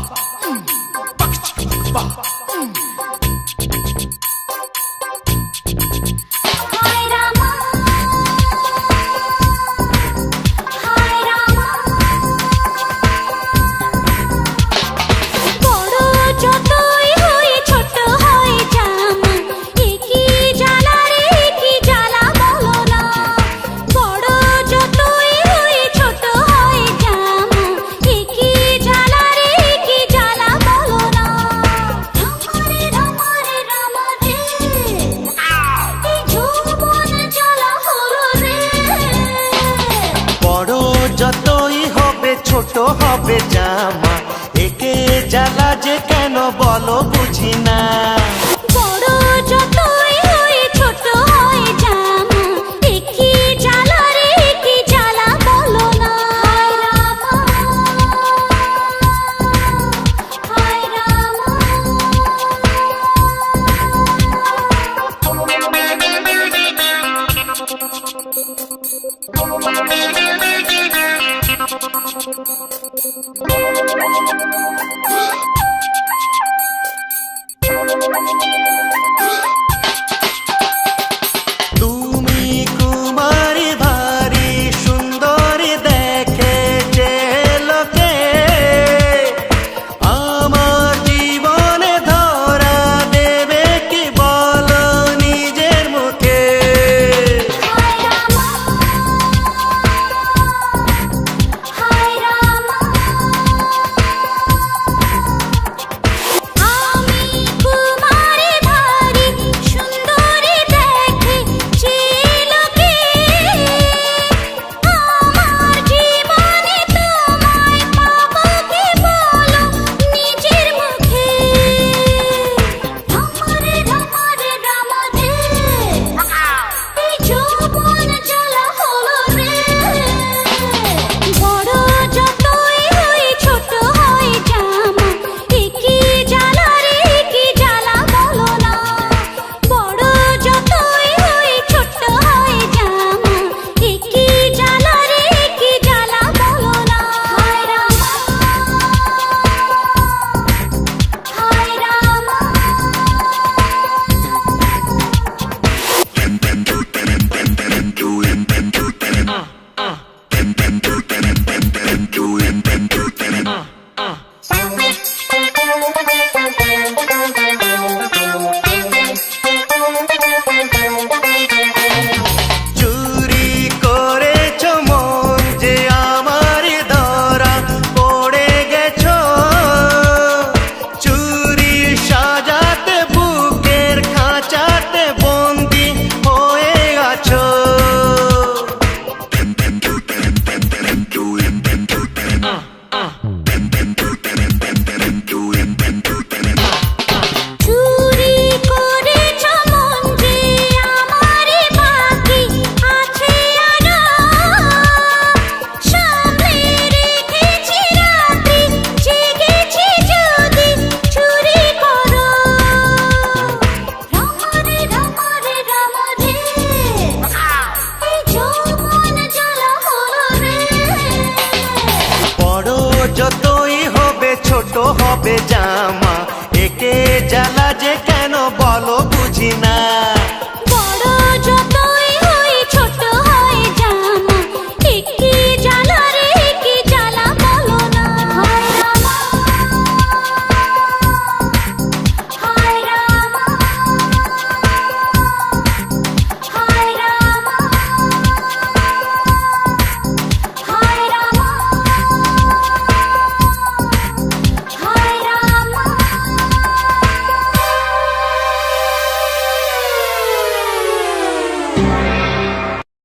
fuck. যতই হবে ছোট হবে জামা। একে জ্বালা যে কেন বলো বুঝি না। হবে জামা। একে জ্বালা যে কেন বলো বুঝি না।